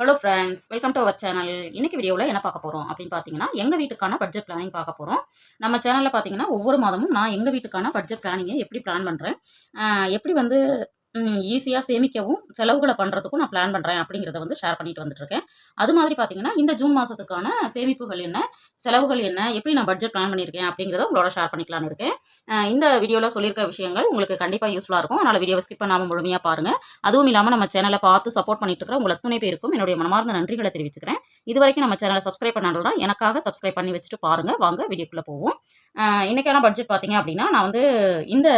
Hello friends welcome to our channel இன்றைக்கி வீடியோவில் என்ன பார்க்க போகிறோம் அப்படின்னு பார்த்தீங்கன்னா எங்கள் வீட்டுக்கான பட்ஜெட் பிளானிங் பார்க்க போகிறோம் நம்ம சேனலில் பார்த்தீங்கன்னா ஒவ்வொரு மாதமும் நான் எங்கள் வீட்டுக்கான பட்ஜெட் பிளானிங்கை எப்படி பிளான் பண்ணுறேன் எப்படி வந்து ஈஸியாக சேமிக்கவும் செலவுகளை பண்ணுறதுக்கும் நான் பிளான் பண்ணுறேன் அப்படிங்கிறத வந்து ஷேர் பண்ணிட்டு வந்துட்டுருக்கேன். அது மாதிரி பார்த்தீங்கன்னா இந்த ஜூன் மாதத்துக்கான சேமிப்புகள் என்ன செலவுகள் என்ன எப்படி நான் பட்ஜெட் பிளான் பண்ணியிருக்கேன் அப்படிங்கிறத உங்களோட ஷேர் பண்ணிக்கலான்னு இருக்கேன். இந்த வீடியோவில் சொல்லியிருக்க விஷயங்கள் உங்களுக்கு கண்டிப்பாக யூஸ்ஃபுல்லாக இருக்கும். அதனால் வீடியோவை ஸ்கிப் பண்ணாமல் முழுமையாக பாருங்கள் அதுவும் இல்லாமல் நம்ம சேனலை பார்த்து சப்போர்ட் பண்ணிட்டு இருக்கிற உங்களுக்கு துணை பேருக்கும் என்னுடைய மனமார்ந்த நன்றிகளை தெரிவிச்சுக்கிறேன். இது வரைக்கும் நம்ம சேனலை சப்ஸ்கிரைப் பண்ணாலும் எனக்காக சப்ஸ்கிரைப் பண்ணி வச்சுட்டு பாருங்கள் வாங்க வீடியோக்குள்ளே போவோம். இன்றைக்கான பட்ஜெட் பார்த்தீங்க அப்படின்னா நான் வந்து இந்த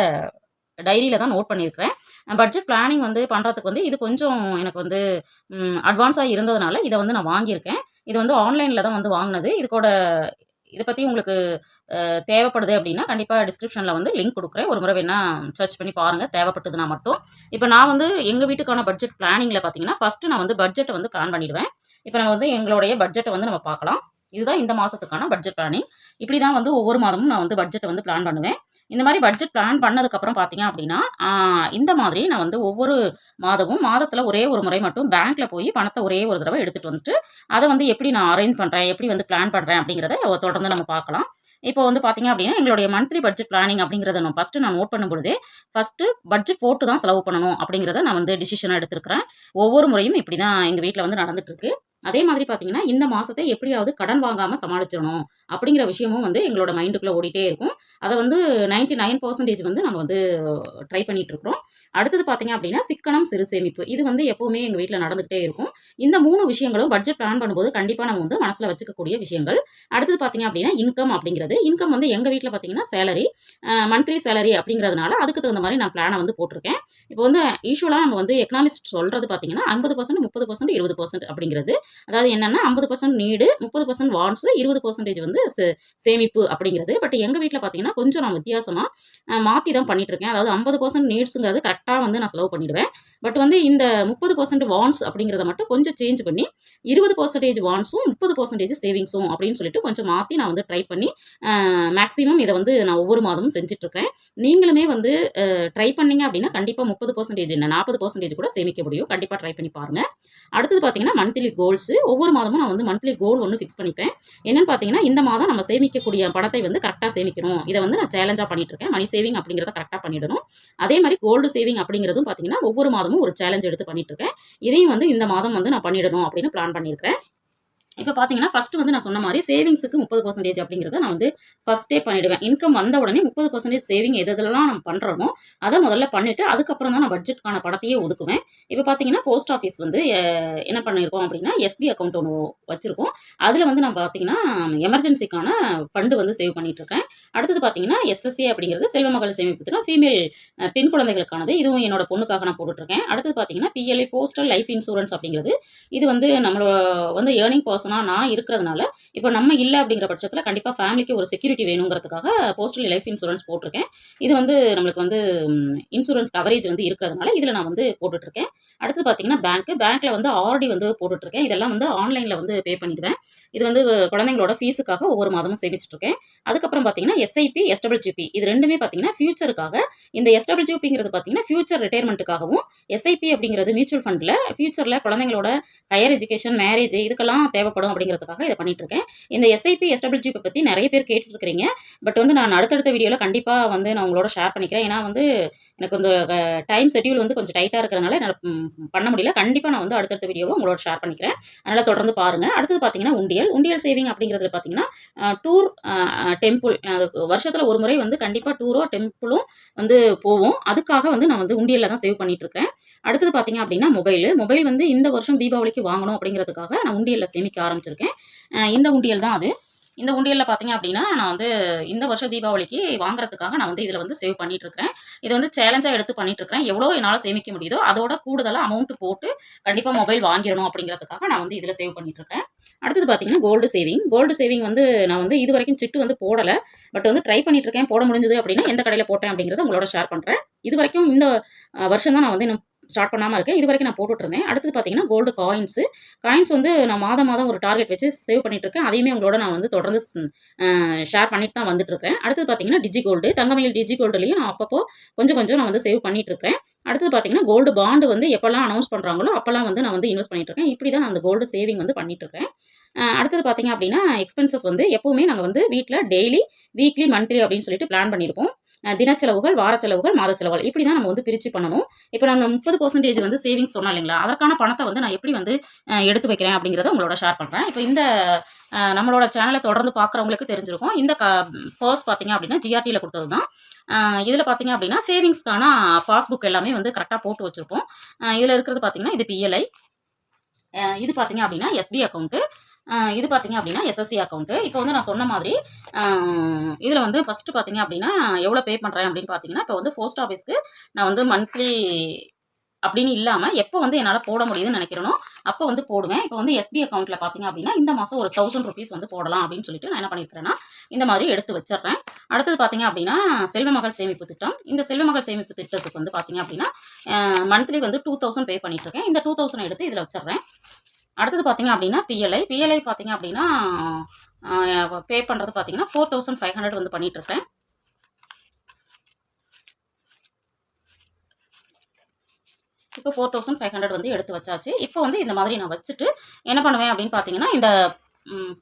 டைரியில் தான் நோட் பண்ணியிருக்கிறேன். பட்ஜெட் பிளானிங் வந்து பண்ணுறதுக்கு வந்து இது கொஞ்சம் எனக்கு வந்து அட்வான்ஸாக இருந்ததுனால இதை வந்து நான் வாங்கியிருக்கேன். இது வந்து ஆன்லைனில் தான் வந்து வாங்கினது. இதுக்கோட இதை பற்றி உங்களுக்கு தேவைப்படுது அப்படின்னா கண்டிப்பாக டிஸ்கிரிப்ஷனில் வந்து லிங்க் கொடுக்குறேன். ஒரு முறை வேணால் சர்ச் பண்ணி பாருங்கள் தேவைப்பட்டதுன்னா மட்டும். இப்போ நான் வந்து எங்கள் வீட்டுக்கான பட்ஜெட் பிளானிங்கில் பார்த்தீங்கன்னா ஃபஸ்ட்டு நான் வந்து பட்ஜெட்டை வந்து பிளான் பண்ணிடுவேன். இப்போ நம்ம வந்து எங்களுடைய பட்ஜெட்டை வந்து நம்ம பார்க்கலாம். இதுதான் இந்த மாதத்துக்கான பட்ஜெட் பிளானிங் இப்படி தான் வந்து ஒவ்வொரு மாதமும் நான் வந்து பட்ஜெட்டை வந்து பிளான் பண்ணுவேன். இந்த மாதிரி பட்ஜெட் பிளான் பண்ணதுக்கப்புறம் பார்த்தீங்க அப்படின்னா இந்த மாதிரி நான் வந்து ஒவ்வொரு மாதமும் மாதத்தில் ஒரே ஒரு முறை மட்டும் பேங்க்கில் போய் பணத்தை ஒரே ஒரு தடவை எடுத்துகிட்டு வந்துட்டு அதை வந்து எப்படி நான் அரேஞ்ச் பண்ணுறேன் எப்படி வந்து பிளான் பண்ணுறேன் அப்படிங்கிறத தொடர்ந்து நம்ம பார்க்கலாம். இப்போ வந்து பார்த்தீங்க அப்படின்னா எங்களுடைய மந்த்லி பட்ஜெட் பிளானிங் அப்படிங்கிறத நான் ஃபஸ்ட்டு நான் நோட் பண்ணும்பொழுதே ஃபஸ்ட்டு பட்ஜெட் போட்டு தான் செலவு பண்ணணும் அப்படிங்கிறத நான் வந்து டிசிஷனாக எடுத்திருக்கிறேன். ஒவ்வொரு முறையும் இப்படி தான் எங்கள் வீட்டில் வந்து நடந்துகிட்ருக்கு அதே மாதிரி பார்த்தீங்கன்னா இந்த மாதத்தை எப்படியாவது கடன் வாங்காமல் சமாளிச்சிடணும் அப்படிங்கிற விஷயமும் வந்து எங்களோட மைண்டுக்குள்ளே ஓடிட்டே இருக்கும். அதை வந்து நைன்டி நைன் பர்சன்டேஜ் வந்து நாங்கள் வந்து ட்ரை பண்ணிகிட்டு இருக்கிறோம் அடுத்தது பார்த்தீங்க அப்படின்னா சிக்கனம் சிறு சேமிப்பு இது வந்து எப்போவுமே எங்கள் வீட்டில் நடந்துகிட்டே இருக்கும். இந்த மூணு விஷயங்களும் பட்ஜெட் பிளான் பண்ணும்போது கண்டிப்பாக நம்ம வந்து மனசில் வச்சுக்கக்கூடிய விஷயங்கள். அடுத்தது பார்த்தீங்க அப்படின்னா இன்கம் அப்படிங்கிறது. இன்கம் வந்து எங்கள் வீட்டில் பார்த்தீங்கன்னா சேலரி மந்த்லி சேலரி அப்படிங்கிறதுனால அதுக்கு தகுந்த மாதிரி நான் பிளானை வந்து போட்டிருக்கேன். இப்போ வந்து யூஸ்வலாக நம்ம வந்து எக்கனாமிஸ்ட் சொல்கிறது பார்த்தீங்கன்னா ஐம்பது பர்சன்ட் முப்பது பர்சன்ட் இருபது பர்சன்ட் அப்படிங்கிறது. அதாவது என்னென்னா ஐம்பது பர்சன்ட் நீடு முப்பது பர்சன்ட் வான்ஸு இருபது பர்சன்டேஜ் வந்து சேமிப்பு அப்படிங்கிறது. பட் எங்கள் வீட்டில் பார்த்தீங்கன்னா கொஞ்சம் நான் வித்தியாசமாக மாற்றி தான் பண்ணிகிட்டு இருக்கேன் அதாவது ஐம்பது பர்சன்ட் நீட்ஸுங்கிறது கரெக்டாக வந்து நான் செலவு பண்ணிடுவேன். பட் வந்து இந்த முப்பது பர்சன்ட் வான்ஸ் அப்படிங்கிறத மட்டும் கொஞ்சம் சேஞ்ச் பண்ணி இருபது பர்சன்டேஜ் வான்ஸும் முப்பது பர்சன்டேஜ் சேவிங்ஸும் அப்படின்னு சொல்லிட்டு கொஞ்சம் மாற்றி நான் வந்து ட்ரை பண்ணி மேக்ஸிமம் இதை வந்து நான் ஒவ்வொரு மாதமும் செஞ்சுட்ருக்கேன் நீங்களுமே வந்து ட்ரை பண்ணீங்க அப்படின்னா கண்டிப்பாக முப்பது பர்சன்டேஜ் என்ன? நாற்பது பர்சன்டேஜ் கூட சேமிக்க முடியும். கண்டிப்பாக ட்ரை பண்ணி பாருங்கள் அடுத்தது பார்த்தீங்கன்னா மந்த்லி கோல்ஸு ஒவ்வொரு மாதமும் நான் வந்து மந்த்லி கோல் ஒன்று ஃபிக்ஸ் பண்ணிப்பேன். என்னென்னு பார்த்தீங்கன்னா இந்த மாதம் நம்ம சேமிக்கக்கூடிய பணத்தை வந்து கரெக்டாக சேமிக்கணும். இதை வந்து நான் சேலஞ்சாக பண்ணிட்டு இருக்கேன் மணி சேவிங் அப்படிங்கிறத கரெக்டாக பண்ணிடணும். அதே மாதிரி கோல்டு சேவிங் அப்படிங்கிறதும் பார்த்தீங்கன்னா ஒவ்வொரு மாதமும் ஒரு சேலஞ்ச் எடுத்து பண்ணிட்டு இருக்கேன் இதையும் வந்து இந்த மாதம் வந்து நான் பண்ணிடணும் அப்படின்னு பிளான் பண்ணியிருக்கேன் இப்போ பார்த்தீங்கன்னா ஃபஸ்ட்டு வந்து நான் சொன்ன மாதிரி சேவிங்ஸுக்கு முப்பது பர்சன்டேஜ் அப்படிங்கிறத நான் வந்து ஃபஸ்ட்டே பண்ணிவிடுவேன் இன்கம் வந்த உடனே முப்பது பர்சன்டேஜ் சேவிங் எது எதெல்லாம் நம்ம பண்ணுறோமோ அதை முதல்ல பண்ணிவிட்டு அதுக்கப்புறம் தான் நான் பட்ஜெட்டுக்கான பணத்தையே ஒதுக்குவேன். இப்போ பார்த்தீங்கன்னா போஸ்ட் ஆஃபீஸ் வந்து என்ன பண்ணியிருக்கோம் அப்படின்னா எஸ்பி அக்கௌண்ட் ஒன்று வச்சுருக்கோம். அதில் வந்து நான் பார்த்தீங்கன்னா எமர்ஜென்சிக்கான ஃபண்டு வந்து சேவ் பண்ணிகிட்ருக்கேன் இருக்கேன் அடுத்தது பார்த்தீங்கன்னா எஸ்எஸ்சி அப்படிங்கிறது செல்வ மகள் சேமிப்புனா ஃபீமேல் பெண் குழந்தைகளுக்கானது. இதுவும் என்னோட பொண்ணுக்காக நான் போட்டுட்ருக்கேன் அடுத்தது பார்த்தீங்கன்னா பிஎல்ஏ போஸ்டல் லைஃப் இன்சூரன்ஸ் அப்படிங்கிறது. இது வந்து நம்மளோட வந்து ஏர்னிங் பர்சனாக நான் இருக்கிறதுனால இப்போ நம்ம இல்லை அப்படிங்கிற பட்சத்தில் கண்டிப்பாக ஃபேமிலிக்கு ஒரு செக்யூரிட்டி வேணுங்கிறதுக்காக போஸ்டல் லைஃப் இன்சூரன்ஸ் போட்டிருக்கேன். இது வந்து நம்மளுக்கு வந்து இன்சூரன்ஸ் கவரேஜ் வந்து இருக்கிறதுனால இதில் நான் வந்து போட்டுட்ருக்கேன் அடுத்து பார்த்தீங்கன்னா பேங்க்கு பேங்க்கில் வந்து ஆர்டி வந்து போட்டுட்ருக்கேன் இதெல்லாம் வந்து ஆன்லைனில் வந்து பே பண்ணிடுவேன். இது வந்து குழந்தைங்களோட ஃபீஸுக்காக ஒவ்வொரு மாதமும் சேமிச்சிட்ருக்கேன் அதுக்கப்புறம் பார்த்தீங்கன்னா எஸ்ஐபி எஸ்டபிள்ஜிபி இது ரெண்டுமே பார்த்தீங்கன்னா ஃபியூச்சருக்காக இந்த எஸ்டபிள்ஜிபிங்கிறது பார்த்தீங்கன்னா ஃபியூச்சர் ரிட்டையர்மெண்ட்டுக்காகவும் எஸ்ஐபி அப்படிங்கிறது மியூச்சுவல் ஃபண்டில் ஃபியூச்சரில் குழந்தைங்களோட ஹையர் எஜுகேஷன் மேரேஜ் இதுக்கெல்லாம் தேவைப்படும் அப்படிங்கிறதுக்காக இதை பண்ணிகிட்ருக்கேன் இருக்கேன் இந்த எஸ்ஐபி எஸ்டபிள்ஜிபி பற்றி நிறைய பேர் கேட்டுட்ருக்கிறீங்க பட் வந்து நான் அடுத்தடுத்த வீடியோவில் கண்டிப்பாக வந்து நான் உங்களோட ஷேர் பண்ணிக்கிறேன். ஏன்னா வந்து எனக்கு கொஞ்சம் டைம் ஷெட்யூல் வந்து கொஞ்சம் டைட்டாக இருக்கிறனால என்னால் பண்ண முடியல. கண்டிப்பாக நான் வந்து அடுத்தடுத்த வீடியோவை உங்களோட ஷேர் பண்ணிக்கிறேன். அதனால் தொடர்ந்து பாருங்கள் அடுத்தது பார்த்தீங்கன்னா உண்டியல். உண்டியல் சேவிங் அப்படிங்கிறதுல பார்த்தீங்கன்னா டூர் டெம்பிள் வருஷத்தில் ஒரு முறை வந்து கண்டிப்பாக டூரோ டெம்பிளும் வந்து போவோம். அதுக்காக வந்து நான் வந்து உண்டியலில் தான் சேவ் பண்ணிகிட்ருக்கேன் அடுத்தது பார்த்தீங்க அப்படின்னா மொபைல் மொபைல் வந்து இந்த வருஷம் தீபாவளிக்கு வாங்கணும் அப்படிங்கிறதுக்காக நான் உண்டியலில் சேமிக்க ஆரம்பிச்சிருக்கேன். இந்த உண்டியல் தான் அது. இந்த உண்டியலில் பார்த்தீங்க அப்படின்னா நான் வந்து இந்த வருஷம் தீபாவளிக்கு வாங்குறதுக்காக நான் வந்து இதில் வந்து சேவ் பண்ணிகிட்ருக்கிறேன் இதை வந்து சேலஞ்சாக எடுத்து பண்ணிகிட்ருக்கிறேன் எவ்வளோ என்னால் சேமிக்க முடியுதோ அதோட கூடுதலாக அமௌண்ட்டு போட்டு கண்டிப்பாக மொபைல் வாங்கிடணும் அப்படிங்கிறதுக்காக நான் வந்து இதில் சேவ் பண்ணிகிட்ருக்கேன் அடுத்தது பார்த்தீங்கன்னா கோல்டு சேவிங் கோல்டு சேவிங் வந்து நான் வந்து இது வரைக்கும் சிட்டு வந்து போடலை. பட் வந்து ட்ரை பண்ணிட்டு இருக்கேன் போட முடிஞ்சது அப்படின்னா எந்த கடையில் போட்டேன் அப்படிங்கிறத உங்களோட ஷேர் பண்ணுறேன் இது வரைக்கும் இந்த வருஷம் தான் நான் வந்து இன்னும் ஸ்டார்ட் பண்ணாமல் இருக்கேன். இது வரைக்கும் நான் போட்டுட்டு இருந்தேன் அடுத்தது பார்த்தீங்கன்னா கோல்டு காயின்ஸு காயின்ஸ் வந்து நான் மாதம் மாதம் ஒரு டார்கெட் வச்சு சேவ் பண்ணிட்டு இருக்கேன் அதையுமே உங்களோட நான் வந்து தொடர்ந்து ஷேர் பண்ணிட்டு தான் வந்துட்டுருக்கேன் அடுத்தது பார்த்தீங்கன்னா டிஜி கோல்டு தங்கமயில் டிஜி கோல்டுலையும் நான் அப்பப்போ கொஞ்சம் கொஞ்சம் நான் வந்து சேவ் பண்ணிட்டு இருக்கேன் அடுத்தது பார்த்தீங்கன்னா கோல்டு பாண்டு வந்து எப்போல்லாம் அனௌன்ஸ் பண்ணுறாங்களோ அப்போல்லாம் வந்து நான் வந்து இன்வெஸ்ட் பண்ணிட்டு இருக்கேன் இப்படி தான் நான் அந்த கோல்டு சேவிங் வந்து பண்ணிட்டு இருக்கேன் அடுத்தது பார்த்தீங்க அப்படின்னா எக்ஸ்பென்சஸ் வந்து எப்போவுமே நாங்கள் வந்து வீட்டில் டெய்லி வீக்லி மந்த்லி அப்படின்னு சொல்லிட்டு பிளான் பண்ணியிருப்போம் தினச்செலவுகள் வார செலவுகள் மாத செலவுகள் இப்படி தான் நம்ம வந்து பிரித்து பண்ணணும். இப்போ நான் முப்பது பர்சன்டேஜ் வந்து சேவிங்ஸ் சொன்னேன் இல்லைங்களா? அதற்கான பணத்தை வந்து நான் எப்படி வந்து எடுத்து வைக்கிறேன் அப்படிங்கிறத உங்களோட ஷேர் பண்ணுறேன் இப்போ இந்த நம்மளோட சேனலை தொடர்ந்து பார்க்குறவங்களுக்கு தெரிஞ்சிருக்கும். இந்த க பர்ஸ் பார்த்தீங்க அப்படின்னா ஜிஆர்டியில் கொடுத்தது தான் இதில் பார்த்தீங்க அப்படின்னா சேவிங்ஸ்க்கான பாஸ்புக் எல்லாமே வந்து கரெக்டாக போட்டு வச்சுருப்போம். இதில் இருக்கிறது பார்த்தீங்கன்னா இது பிஎல்ஐ இது பார்த்தீங்க அப்படின்னா எஸ்பி அக்கௌண்ட்டு இது பார்த்தீங்க அப்படின்னா எஸ்எஸ்சி அக்கௌண்ட்டு இப்போ வந்து நான் சொன்ன மாதிரி இதில் வந்து ஃபஸ்ட்டு பார்த்தீங்க அப்படின்னா எவ்வளோ பே பண்ணுறேன் அப்படின்னு பார்த்தீங்கன்னா இப்போ வந்து போஸ்ட் ஆஃபீஸ்க்கு நான் வந்து மந்த்லி அப்படின்னு இல்லாமல் எப்போ வந்து என்னால் போட முடியுதுன்னு நினைக்கிறேனோ அப்போ வந்து போடுவேன். இப்போ வந்து எஸ்பி அக்கௌண்ட்டில் பார்த்தீங்க அப்படின்னா இந்த மாதம் ஒரு தௌசண்ட் ருபீஸ் வந்து போடலாம் அப்படின்னு சொல்லிட்டு நான் என்ன பண்ணியிருக்கிறேன்னா இந்த மாதிரி எடுத்து வச்சிடுறேன். அடுத்தது பார்த்தீங்க அப்படின்னா செல்வ மகள் சேமிப்பு திட்டம். இந்த செல்வ மகள் சேமிப்பு திட்டத்துக்கு வந்து பார்த்தீங்க அப்படின்னா மந்த்லி வந்து டூ தௌசண்ட் பே பண்ணிட்டுருக்கேன் இந்த டூ தௌசண்ட் எடுத்து இதில் வச்சிடுறேன். அடுத்தது பார்த்திங்க அப்படின்னா பிஎல்ஐ பிஎல்ஐ பார்த்தீங்க அப்படின்னா பே பண்ணுறது பார்த்தீங்கன்னா ஃபோர் தௌசண்ட் ஃபைவ் ஹண்ட்ரட் வந்து பண்ணிகிட்ருக்கேன் இப்போ ஃபோர் தௌசண்ட் ஃபைவ் ஹண்ட்ரட் வந்து எடுத்து வச்சாச்சு. இப்போ வந்து இந்த மாதிரி நான் வச்சுட்டு என்ன பண்ணுவேன் அப்படின்னு பார்த்தீங்கன்னா இந்த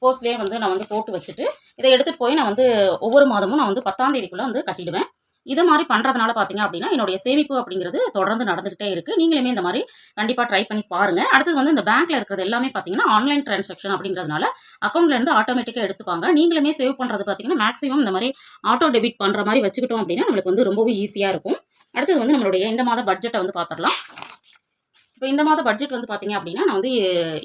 போஸ்ட்லேயே வந்து நான் வந்து போட்டு வச்சுட்டு இதை எடுத்துகிட்டு போய் நான் வந்து ஒவ்வொரு மாதமும் நான் வந்து பத்தாம் தேதிக்குள்ளே வந்து கட்டிடுவேன். இது மாதிரி பண்ணுறதுனால பார்த்தீங்க அப்படின்னா என்னுடைய சேமிப்பு அப்படிங்கிறது தொடர்ந்து நடந்துகிட்டே இருக்குது நீங்களுமே இந்த மாதிரி கண்டிப்பாக ட்ரை பண்ணி பாருங்கள் அடுத்தது வந்து இந்த பேங்க்கில் இருக்கிறது எல்லாமே பார்த்தீங்கன்னா ஆன்லைன் ட்ரான்சாக்ஷன் அப்படிங்கிறதுனால அக்கௌண்ட்லேருந்து ஆட்டோமேட்டிக்காக எடுத்துப்பாங்க. நீங்களுமே சேவ் பண்ணுறது பார்த்தீங்கன்னா மேக்ஸிமம் இந்த மாதிரி ஆட்டோ டெபிட் பண்ணுற மாதிரி வச்சுக்கிட்டோம் அப்படின்னா நம்மளுக்கு வந்து ரொம்பவே ஈஸியாக இருக்கும். அடுத்தது வந்து நம்மளுடைய இந்த மாத பட்ஜெட்டை வந்து பார்த்துடலாம் இப்போ இந்த மாத பட்ஜெட் வந்து பார்த்தீங்க அப்படின்னா நான் வந்து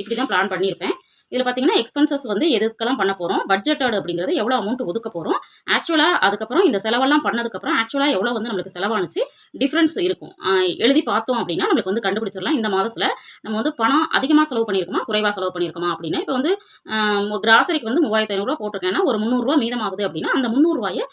இப்படி தான் பிளான் பண்ணியிருப்பேன். இதில் பார்த்தீங்கன்னா எக்ஸ்பென்சஸ் வந்து எதுக்கெல்லாம் பண்ண போகிறோம் பட்ஜெட்டட் அப்படிங்கிறது எவ்வளோ அமௌண்ட் ஒதுக்க போகிறோம் ஆக்சுவலாக அதுக்கப்புறம் இந்த செலவெல்லாம் பண்ணதுக்கப்புறம் ஆக்சுவலாக எவ்வளோ வந்து நம்மளுக்கு செலவானுச்சு? டிஃப்ரென்ஸ் இருக்கும். எழுதி பார்த்தோம் அப்படின்னா நம்மளுக்கு வந்து கண்டுபிடிச்சிடலாம். இந்த மாதத்தில் நம்ம வந்து பணம் அதிகமாக செலவு பண்ணியிருக்கோமா? குறைவாக செலவு பண்ணியிருக்கோமா? அப்படின்னு இப்போ வந்து கிராசரிக்கு வந்து மூவாயிரத்து ஐநூறுரூவா போட்டிருக்கேன்னா ஒரு முந்நூறுரூவா மீதமாகுது அப்படின்னா அந்த முந்நூறுரூவாயை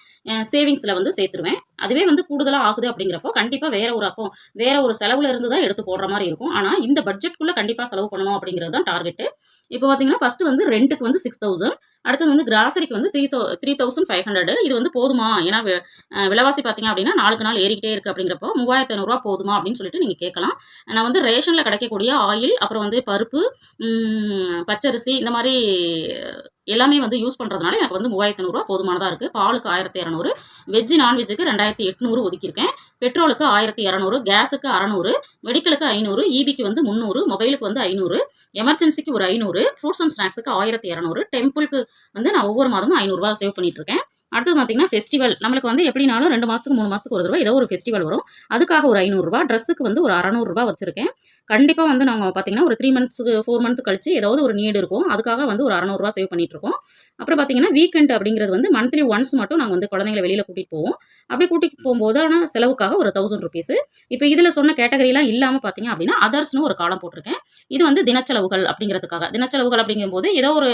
சேவிங்ஸில் வந்து சேர்த்துருவேன். அதுவே வந்து கூடுதலாக ஆகுது அப்படிங்கிறப்போ கண்டிப்பாக வேற ஒரு அப்போ வேற ஒரு செலவுல இருந்து தான் எடுத்து போடுற மாதிரி இருக்கும். ஆனால் இந்த பட்ஜெட்குள்ளே கண்டிப்பாக செலவு பண்ணணும் அப்படிங்கிறது தான் டார்கெட்டு இப்போ பார்த்தீங்கன்னா ஃபஸ்ட்டு வந்து ரெண்ட்டுக்கு வந்து சிக்ஸ் தௌசண்ட் அடுத்தது வந்து கிராசரிக்கு வந்து three three thousand five hundred இது வந்து போதுமா? ஏன்னா விலைவாசி பார்த்தீங்க அப்படின்னா நாளுக்கு நாள் ஏறிக்கிட்டே இருக்குது அப்படிங்கிறப்போ மூவாயிரத்து ஐநூறுரூவா போதுமா அப்படின்னு சொல்லிட்டு நீங்கள் கேட்கலாம். நான் வந்து ரேஷனில் கிடைக்கக்கூடிய ஆயில் அப்புறம் வந்து பருப்பு பச்சரிசி இந்த மாதிரி எல்லாமே வந்து யூஸ் பண்ணுறதுனால எனக்கு வந்து மூவாயிரத்து நூறுரூவா போதுமானதாக இருக்குது பாலுக்கு ஆயிரத்தி இரநூறு வெஜ்ஜு நான்வெஜ்ஜுக்கு ரெண்டாயிரத்தி எட்நூறு ஒதுக்கியிருக்கேன். பெட்ரோலுக்கு ஆயிரத்தி இரநூறு கேஸுக்கு அறநூறு மெடிக்கலுக்கு ஐநூறு ஈபிக்கு வந்து முந்நூறு மொபைலுக்கு வந்து ஐநூறு எமர்ஜென்சிக்கு ஒரு ஐநூறு ஃப்ரூட்ஸ் அண்ட் ஸ்நாக்ஸுக்கு ஆயிரத்தி இரநூறு டெம்பிளுக்கு வந்து நான் ஒவ்வொரு மாதமும் ஐநூறுரூவா சேவ் பண்ணிகிட்ருக்கேன் அடுத்தது பார்த்தீங்கன்னா ஃபெஸ்டிவல் நம்மளுக்கு வந்து எப்படினாலும் ரெண்டு மாதத்துக்கு மூணு மாதத்துக்கு ஒரு தடவை ஏதோ ஒரு ஃபெஸ்டிவல் வரும். அதுக்காக ஒரு ஐநூறுரூவா ட்ரெஸ்ஸுக்கு வந்து ஒரு அறநூறுரூவா வச்சுருக்கேன். கண்டிப்பாக வந்து நாங்கள் பார்த்தீங்கன்னா ஒரு த்ரீ மந்த்ஸுக்கு ஃபோர் மந்த் கழிச்சு ஏதாவது ஒரு நீடு இருக்கும். அதுக்காக வந்து ஒரு அறநூறுவா சேவ் பண்ணிட்டுருக்கோம் அப்புறம் பார்த்தீங்கன்னா வீக்கெண்ட் அப்படிங்கிறது வந்து மந்த்லி ஒன்ஸ் மட்டும் நாங்கள் வந்து குழந்தைங்களை வெளியில் கூட்டிகிட்டு போவோம். அப்படி கூட்டிகிட்டு போகும்போது ஆனால் செலவுக்காக ஒரு தௌசண்ட் ருபீஸ் இப்போ இதில் சொன்ன கேட்டகரிலாம் இல்லாமல் பார்த்தீங்க அப்படின்னா அதர்ஸ்னு ஒரு காலம் போட்டிருக்கேன். இது வந்து தினச்செலவுகள் அப்படிங்கிறதுக்காக. தினச்செலவுகள் அப்படிங்கும்போது ஏதோ ஒரு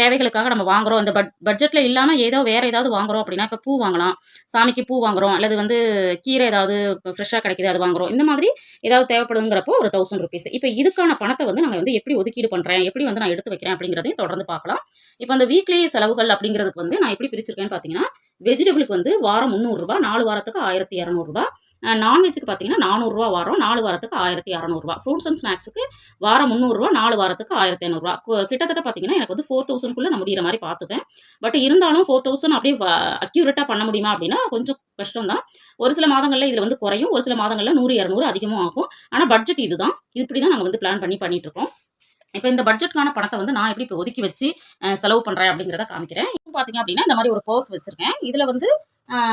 தேவைகளுக்காக நம்ம வாங்குறோம். இந்த பட் பட்ஜெட்டில் இல்லாமல் ஏதோ வேறு ஏதாவது வாங்குறோம் அப்படின்னா இப்போ பூ வாங்கலாம். சாமிக்கு பூ வாங்குறோம். அல்லது வந்து கீரை ஏதாவது ஃப்ரெஷ்ஷாக கிடைக்கிது அது வாங்குறோம். இந்த மாதிரி ஏதாவது தேவைப்படுதுங்கிறப்போ ஒரு தௌசண்ட் ருபீஸ் இப்போ இதுக்கான பணத்தை வந்து நாங்கள் வந்து எப்படி ஒதுக்கீடு பண்ணுறேன் எப்படி வந்து நான் எடுத்து வைக்கிறேன்? அப்படிங்கிறதையும் தொடர்ந்து பார்க்கலாம். இப்போ அந்த வீக்லி செலவுகள் அப்படிங்கிறதுக்கு வந்து நான் எப்படி பிரிச்சிருக்கேன்னு பார்த்தீங்கன்னா வெஜிடபிளுக்கு வந்து வாரம் முந்நூறுரூபா நாலு வாரத்துக்கு ஆயிரத்தி இரநூறுபா நான்வெஜ்ஜுக்கு பார்த்தீங்கன்னா நானூறுரூவா வாரம் நாலு வாரத்துக்கு ஆயிரத்தி அறநூறுவா. ஃப்ரூட்ஸ் அண்ட் ஸ்நாக்ஸுக்கு வாரம் முந்நூறுரூவா நாலு வாரத்துக்கு ஆயிரத்தி ஐநூறுரூவா. கிட்டத்தட்ட பார்த்தீங்கன்னா எனக்கு வந்து ஃபோர் தௌசண்ட்குள்ளே நான் முடிகிற மாதிரி பார்த்துப்பேன் பட் இருந்தாலும் ஃபோர் தௌசண்ட் அப்படியே அக்யூரேட்டாக பண்ண முடியுமா அப்படின்னா கொஞ்சம் கஷ்டம் தான் ஒரு சில மாதங்களில் இதில் வந்து குறையும் ஒரு சில மாதங்களில் நூறு இரநூறு அதிகமாக ஆகும். ஆனால் பட்ஜெட் இதுதான். இப்படி தான் நாங்கள் வந்து பிளான் பண்ணி பண்ணிகிட்ருக்கோம் இப்போ இந்த பட்ஜெட்கான பணத்தை வந்து நான் எப்படி இப்போ ஒதுக்கி வச்சு செலவு பண்ணுறேன் அப்படிங்கிறத காமிக்கிறேன். இப்போ பார்த்தீங்க அப்படின்னா இந்த மாதிரி ஒரு பர்ஸ் வச்சுருக்கேன். இதில் வந்து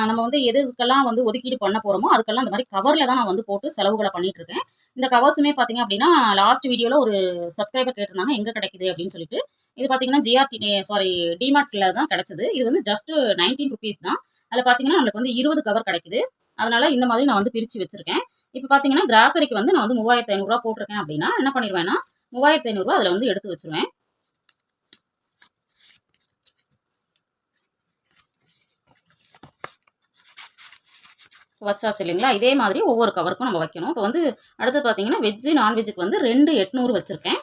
நம்ம வந்து எதுக்கெல்லாம் வந்து ஒதுக்கீடு பண்ண போகிறோமோ அதுக்கெல்லாம் இந்த மாதிரி கவரில் தான் நான் வந்து போட்டு செலவுகளை பண்ணிகிட்ருக்கேன் இருக்கேன் இந்த கவர்ஸுமே பார்த்தீங்க அப்படின்னா லாஸ்ட் வீடியோவில் ஒரு சப்ஸ்கிரைபர் கேட்டிருந்தாங்க எங்கே கிடைக்குது? அப்படின்னு சொல்லிட்டு. இது பார்த்தீங்கன்னா ஜிஆர்டி சாரி டிமார்ட்டில் தான் கிடச்சிது. இது வந்து ஜஸ்ட் நைன்டீன் ருபீஸ் தான். அதில் பார்த்தீங்கன்னா நம்மளுக்கு வந்து இருபது கவர் கிடைக்குது. அதனால் இந்த மாதிரி நான் வந்து பிரித்து வச்சுருக்கேன். இப்போ பார்த்தீங்கன்னா கிராசரிக்கு வந்து நான் வந்து மூவாயிரத்து ஐநூறுரூவா போட்டிருக்கேன் அப்படின்னா என்ன பண்ணிடுவேன்னா மூவாயிரத்து ஐநூறுரூவா அதில் வந்து எடுத்து வச்சுருவேன். வச்சாச்சு இல்லைங்களா இதே மாதிரி ஒவ்வொரு கவருக்கும் நம்ம வைக்கணும். இப்போ வந்து அடுத்து பார்த்தீங்கன்னா வெஜ்ஜு நான்வெஜ்ஜுக்கு வந்து ரெண்டு எட்நூறு வச்சுருக்கேன்.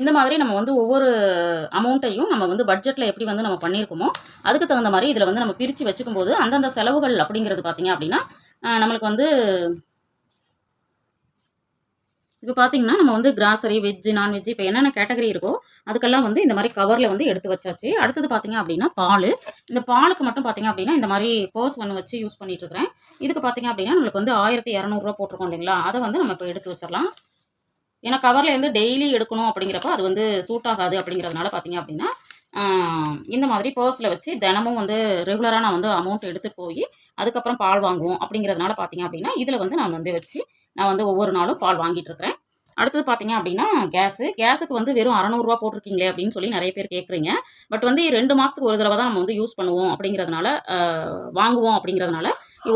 இந்த மாதிரி நம்ம வந்து ஒவ்வொரு அமௌண்ட்டையும் நம்ம வந்து பட்ஜெட்டில் எப்படி வந்து நம்ம பண்ணியிருக்கோமோ அதுக்கு தகுந்த மாதிரி இதில் வந்து நம்ம பிரித்து வச்சுக்கும் போது அந்தந்த செலவுகள் அப்படிங்கிறது பார்த்தீங்க அப்படின்னா நம்மளுக்கு வந்து இப்போ பார்த்தீங்கன்னா நம்ம வந்து கிராசரி வெஜ்ஜு நான்வெஜ்ஜு இப்போ என்னென்ன கேட்டகரி இருக்கோ அதுக்கெல்லாம் வந்து இந்த மாதிரி கவரில் வந்து எடுத்து வச்சாச்சு. அடுத்தது பார்த்தீங்க அப்படின்னா பால். இந்த பாலுக்கு மட்டும் பார்த்தீங்க அப்படின்னா இந்த மாதிரி பர்ஸ் ஒன்று வச்சு யூஸ் பண்ணிகிட்ருக்கிறேன் இதுக்கு பார்த்தீங்க அப்படின்னா நம்மளுக்கு வந்து ஆயிரத்தி இரநூறுவா போட்டிருக்கோம் இல்லைங்களா? அதை வந்து நம்ம இப்போ எடுத்து வச்சிடலாம். ஏன்னா கவரில் வந்து டெய்லி எடுக்கணும் அப்படிங்கிறப்ப அது வந்து சூட் ஆகாது அப்படிங்கிறதுனால பார்த்தீங்க அப்படின்னா இந்த மாதிரி பர்ஸில் வச்சு தினமும் வந்து ரெகுலராக நான் வந்து அமௌண்ட் எடுத்து போய் அதுக்கப்புறம் பால் வாங்குவோம் அப்படிங்கிறதுனால பார்த்தீங்க அப்படின்னா இதில் வந்து நான் வந்து வச்சு நான் வந்து ஒவ்வொரு நாளும் பால் வாங்கிட்டு இருக்கிறேன். அடுத்தது பார்த்தீங்க அப்படின்னா கேஸு கேஸுக்கு வந்து வெறும் அறநூறுவா போட்டிருக்கீங்களே அப்படின்னு சொல்லி நிறைய பேர் கேட்குறீங்க. பட் வந்து ரெண்டு மாதத்துக்கு ஒரு தடவை தான் நம்ம வந்து யூஸ் பண்ணுவோம் அப்படிங்கிறதுனால வாங்குவோம் அப்படிங்கிறதுனால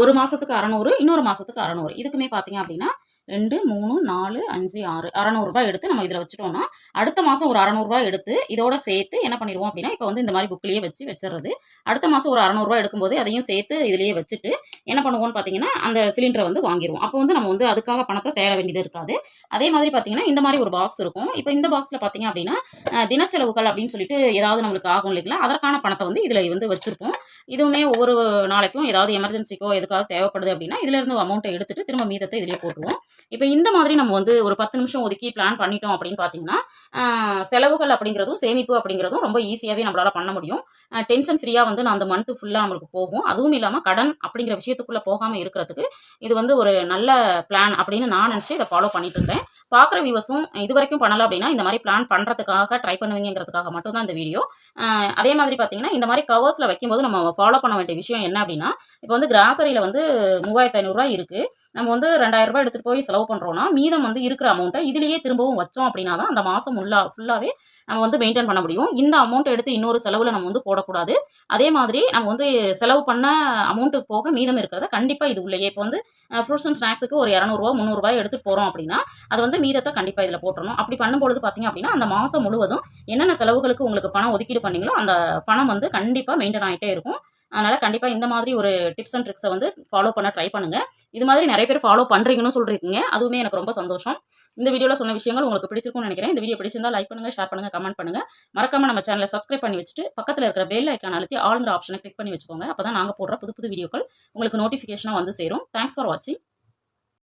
ஒரு மாதத்துக்கு அறநூறு இன்னொரு மாதத்துக்கு அறநூறு. இதுக்குமே பார்த்தீங்க அப்படின்னா ரெண்டு மூணு நாலு அஞ்சு ஆறு அறநூறுபா எடுத்து நம்ம இதில் வச்சுட்டோம்னா அடுத்த மாதம் ஒரு அறநூறுபா எடுத்து இதோட சேர்த்து என்ன பண்ணிடுவோம் அப்படின்னா இப்போ வந்து இந்த மாதிரி புக்லேயே வச்சு வச்சிடுறது. அடுத்த மாதம் ஒரு அறநூறுபா எடுக்கும்போது அதையும் சேர்த்து இதிலேயே வச்சுட்டு என்ன பண்ணுவோம்னு பார்த்தீங்கன்னா அந்த சிலிண்டரை வந்து வாங்கிடுவோம். அப்போ வந்து நம்ம வந்து அதுக்காக பணத்தை தேட வேண்டியது இருக்காது. அதே மாதிரி பார்த்தீங்கன்னா இந்த மாதிரி ஒரு பாக்ஸ் இருக்கும். இப்போ இந்த பாக்ஸில் பார்த்தீங்க அப்படின்னா தினச்செலவுகள் அப்படின்னு சொல்லிட்டு ஏதாவது நம்மளுக்கு ஆகும் இல்லைங்களா? அதற்கான பணத்தை வந்து இதில் வந்து வச்சுருப்போம். இதுவுமே ஒவ்வொரு நாளைக்கும் ஏதாவது எமர்ஜென்சிக்கோ எதுக்காக தேவைப்படுது அப்படின்னா இதுலேருந்து அமௌண்ட்டை எடுத்துட்டு திரும்ப மீதத்தை இதிலே போட்டுருவோம். இப்போ இந்த மாதிரி நம்ம வந்து ஒரு பத்து நிமிஷம் ஒதுக்கி பிளான் பண்ணிட்டோம் அப்படின்னு பார்த்தீங்கன்னா செலவுகள் அப்படிங்கிறதும் சேமிப்பு அப்படிங்கிறதும் ரொம்ப ஈஸியாகவே நம்மளால் பண்ண முடியும். டென்ஷன் ஃப்ரீயாக வந்து நான் அந்த மந்த்து ஃபுல்லாக நம்மளுக்கு போகும். அதுவும் இல்லாமல் கடன் அப்படிங்கிற விஷயத்துக்குள்ளே போகாமல் இருக்கிறதுக்கு இது வந்து ஒரு நல்ல பிளான் அப்படின்னு நான் நினச்சி இதை ஃபாலோ பண்ணிட்டு இருந்தேன் பார்க்குற வியூவர்ஸும் இது வரைக்கும் பண்ணலாம் அப்படின்னா இந்த மாதிரி பிளான் பண்ணுறதுக்காக ட்ரை பண்ணுவீங்கிறதுக்காக மட்டும் தான் இந்த வீடியோ அதே மாதிரி பார்த்தீங்கன்னா இந்த மாதிரி கவர்ஸில் வைக்கும்போது நம்ம ஃபாலோ பண்ண வேண்டிய விஷயம் என்ன அப்படின்னா இப்போ வந்து கிராசரியில் வந்து மூவாயிரத்து ஐநூறுரூவா இருக்குது நம்ம வந்து ரெண்டாயிரரூபா எடுத்துகிட்டு போய் செலவு பண்ணுறோன்னா மீதம் வந்து இருக்கிற அமௌண்ட்டை இதுலேயே திரும்பவும் வச்சோம் அப்படின்னா தான் அந்த மாதம் ஃபுல்லாக ஃபுல்லாகவே நம்ம வந்து மெயின்டைன் பண்ண முடியும். இந்த அமௌண்ட் எடுத்து இன்னொரு செலவில் நம்ம வந்து போடக்கூடாது. அதே மாதிரி நம்ம வந்து செலவு பண்ண அமௌண்ட்டுக்கு போக மீதம் இருக்கிறத கண்டிப்பாக இது உள்ளேயே. இப்போ வந்து ஃப்ரூட்ஸ் அண்ட் ஸ்நாக்ஸுக்கு ஒரு இரநூறுவா முந்நூறுரூவா எடுத்துகிட்டு போகிறோம் அப்படின்னா அது வந்து மீதத்தை கண்டிப்பாக இதில் போட்டுறணும். அப்படி பண்ணும்பொழுது பார்த்தீங்க அப்படின்னா அந்த மாதம் முழுவதும் என்னென்ன செலவுகளுக்கு உங்களுக்கு பணம் ஒதுக்கீடு பண்ணீங்களோ அந்த பணம் வந்து கண்டிப்பாக மெயின்டைன் ஆகிட்டே இருக்கும். அதனால் கண்டிப்பாக இந்த மாதிரி ஒரு டிப்ஸ் அண்ட் ட்ரிக்ஸை வந்து ஃபாலோ பண்ண ட்ரை பண்ணுங்கள் இது மாதிரி நிறைய பேர் ஃபாலோ பண்ணுறீங்கன்னு சொல்கிறீங்க அதுவுமே எனக்கு ரொம்ப சந்தோஷம். இந்த வீடியோவில் சொன்ன விஷயங்கள் உங்களுக்கு பிடிச்சிருக்கும்னு நினைக்கிறேன். இந்த வீடியோ பிடிச்சிருந்தா லைக் பண்ணுங்கள் ஷேர் பண்ணுங்கள் கமெண்ட் பண்ணுங்கள் மறக்காமல் நம்ம சேனலை சப்ஸ்கிரைப் பண்ணி வச்சுட்டு பக்கத்தில் இருக்கிற பெல் ஐக்கான் அழுத்தி ஆளுங்கிற ஆப்ஷனை கிளிக் பண்ணி வச்சுக்கோங்க. அப்போ தான் நாங்கள் போடுற புது புது வீடியோக்கள் உங்களுக்கு நோட்டிஃபிகேஷனாக வந்து சேரும். தேங்க்ஸ் ஃபார் வாட்சிங்